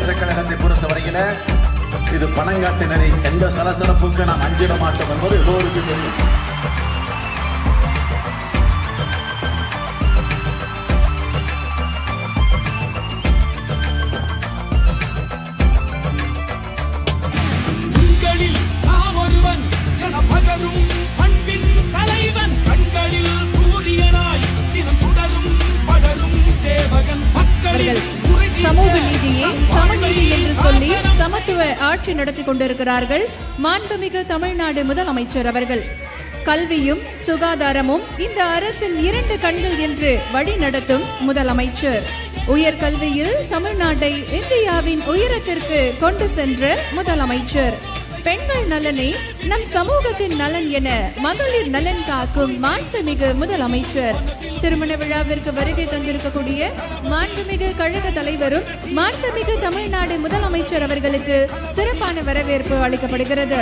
பிரதேச கழகத்தை இது பணங்காட்டினரை எந்த சலசலப்புக்கு நாம் அஞ்சிட மாட்டோம் என்பது எல்லோருக்கும் தெரியும். ஆட்சி நடத்தி கொண்டிருக்கிறார்கள் மாண்புமிகு தமிழ்நாடு முதலமைச்சர் அவர்கள். கல்வியும் சுகாதாரமும் இந்த அரசின் இரண்டு கண்கள் என்று வழிநடத்தும் முதலமைச்சர். உயர்கல்வியில் தமிழ்நாட்டை இந்தியாவின் உயரத்திற்கு கொண்டு சென்ற முதலமைச்சர். பெண்கள் நலனே நம் சமூகத்தின் நலன் என மகளிர் நலன் காக்கும் மாண்புமிகு முதலமைச்சர். திருமண விழாவிற்கு வருகை தந்திருக்கக்கூடிய மாண்புமிகு கழக தலைவரும் மாண்புமிகு தமிழ்நாடு முதலமைச்சர் அவர்களுக்கு சிறப்பான வரவேற்பு அளிக்கப்படுகிறது.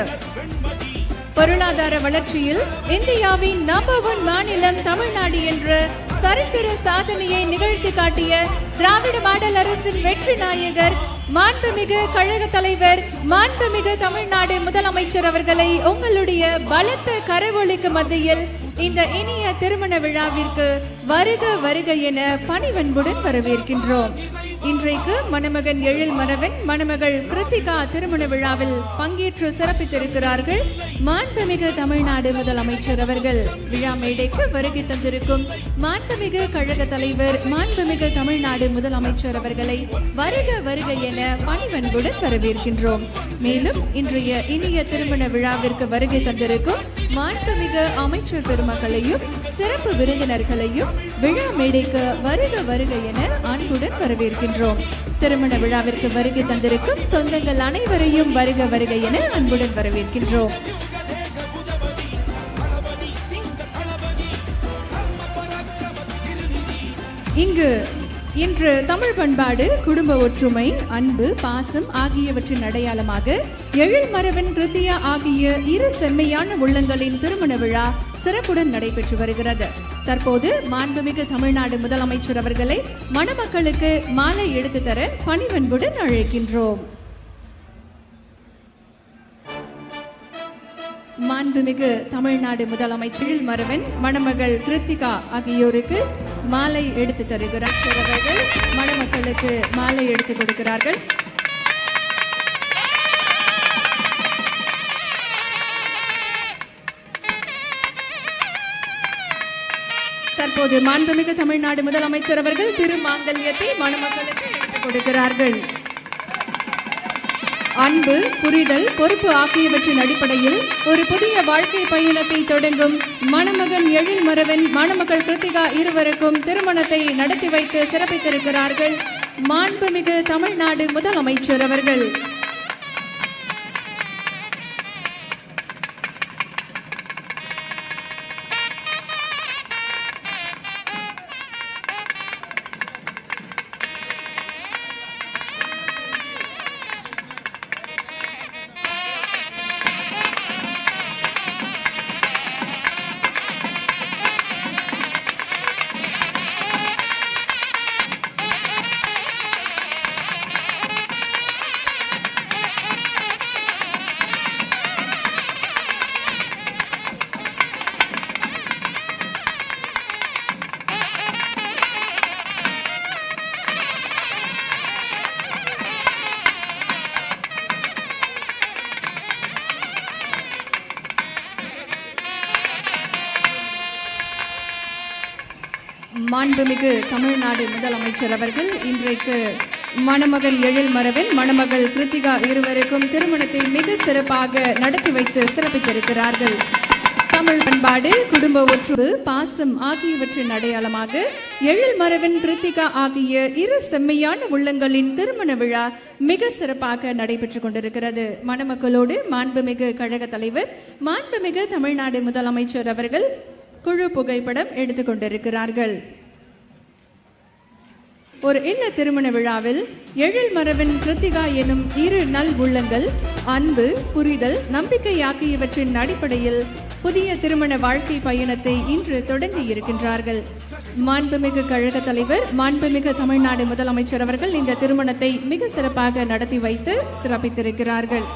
பொருளாதார வளர்ச்சியில் இந்தியாவின் நம்பர் ஒன் மாநிலம் தமிழ்நாடு என்று சரித்திர சாதனையை நிகழ்த்தி காட்டிய திராவிட மாடல் அரசின் வெற்றி நாயகர் மாண்புமிகு கழக தலைவர் மாண்புமிகு தமிழ்நாடு முதலமைச்சர் அவர்களை உங்களுடைய பலத்த கரவொலிக்கு மத்தியில் இந்த இனிய திருமண விழாவிற்கு வருக வருக என பணிவன்புடன் வரவேற்கின்றோம். இன்றைக்கு மணமகன் எழில் மரவன் மணமகள் கிருத்திகா திருமண விழாவில் பங்கேற்று சிறப்பித்திருக்கிறார்கள். மாண்புமிகு தமிழ்நாடு முதலமைச்சர் அவர்கள். விழா மேடைக்கு வருகை தந்திருக்கும் மாண்புமிகு கழக தலைவர் மாண்புமிகு தமிழ்நாடு முதலமைச்சர் அவர்களை வருக வருக என பணிவன்புடன் வரவேற்கின்றோம். மேலும் இன்றைய இனிய திருமண விழாவிற்கு வருகை தந்திருக்கும் மாண்புமிகு அமைச்சர் பெருமக்களையும் சிறப்பு விருந்தினர்களையும் விழா மேடைக்கு வருக வருக என அன்புடன் வரவேற்கின்றோம். திருமண விழாவிற்கு வருகை தந்திருக்கும் சொந்தங்கள் அனைவரையும் வருக வருக என அன்புடன் வரவேற்கின்றோம். இங்கு இன்று தமிழ் பண்பாடு குடும்ப ஒற்றுமை அன்பு பாசம் ஆகியவற்றின் அடையாளமாக எழில் மரவன் கிருத்தியா ஆகிய இரு செம்மையான உள்ளங்களின் திருமண விழா சிறப்புடன் நடைபெற்று வருகிறது. தற்போது மாண்புமிகு தமிழ்நாடு முதலமைச்சர் அவர்களை மணமக்களுக்கு மாலை எடுத்து தர பணிவன்புடன் அழைக்கின்றோம். மாண்புமிகு தமிழ்நாடு முதலமைச்சரில் மரவன் மணமகள் கிருத்திகா ஆகியோருக்கு மாலை எடுத்து தருகிறார். அவர்கள் மணமக்களுக்கு மாலை எடுத்து கொடுக்கிறார்கள். தற்போது மாண்புமிகு தமிழ்நாடு முதலமைச்சர் அவர்கள் திருமாங்கல்யத்தை மணமக்களுக்கு எடுத்துக் கொடுக்கிறார்கள். அன்பு புரிதல் பொறுப்பு ஆகியவற்றின் அடிப்படையில் ஒரு புதிய வாழ்க்கை பயணத்தை தொடங்கும் மணமகன் எழில் மரவன் மணமகள் கிருத்திகா இருவருக்கும் திருமணத்தை நடத்தி வைத்து சிறப்பித்திருக்கிறார்கள். மாண்புமிகு தமிழ்நாடு முதலமைச்சர் அவர்கள். மாண்புமிகு தமிழ்நாடு முதலமைச்சர் அவர்கள் இன்றைக்கு மணமகன் எழில் மரவன் மணமகள் கிருத்திகா இருவருக்கும் திருமணத்தை மிக சிறப்பாக நடத்தி வைத்து சிறப்பித்திருக்கிறார்கள். தமிழ் பண்பாடு குடும்ப ஒற்றுமை பாசம் ஆகியவற்றின் அடையாளமாக எழில் மரவன் கிருத்திகா ஆகிய இரு செம்மையான உள்ளங்களின் திருமண விழா மிக சிறப்பாக நடைபெற்றுக் கொண்டிருக்கிறது. மணமக்களோடு மாண்புமிகு கழக தலைவர் மாண்புமிகு தமிழ்நாடு முதலமைச்சர் அவர்கள் குழு புகைப்படம் எடுத்துக்கொண்டிருக்கிறார்கள் ஒரு இல்ல திருமண விழாவில் எழில் மரவன் கிருத்திகா எனும் இரு நல் உள்ளங்கள் அன்பு புரிதல் நம்பிக்கை ஆகியவற்றின் அடிப்படையில் புதிய திருமண வாழ்க்கை பயணத்தை இன்று தொடங்கி இருக்கின்றார்கள். மாண்புமிகு கழக தலைவர் மாண்புமிகு தமிழ்நாடு முதலமைச்சர் அவர்கள் இந்த திருமணத்தை மிக சிறப்பாக நடத்தி வைத்து சிறப்பித்திருக்கிறார்கள்.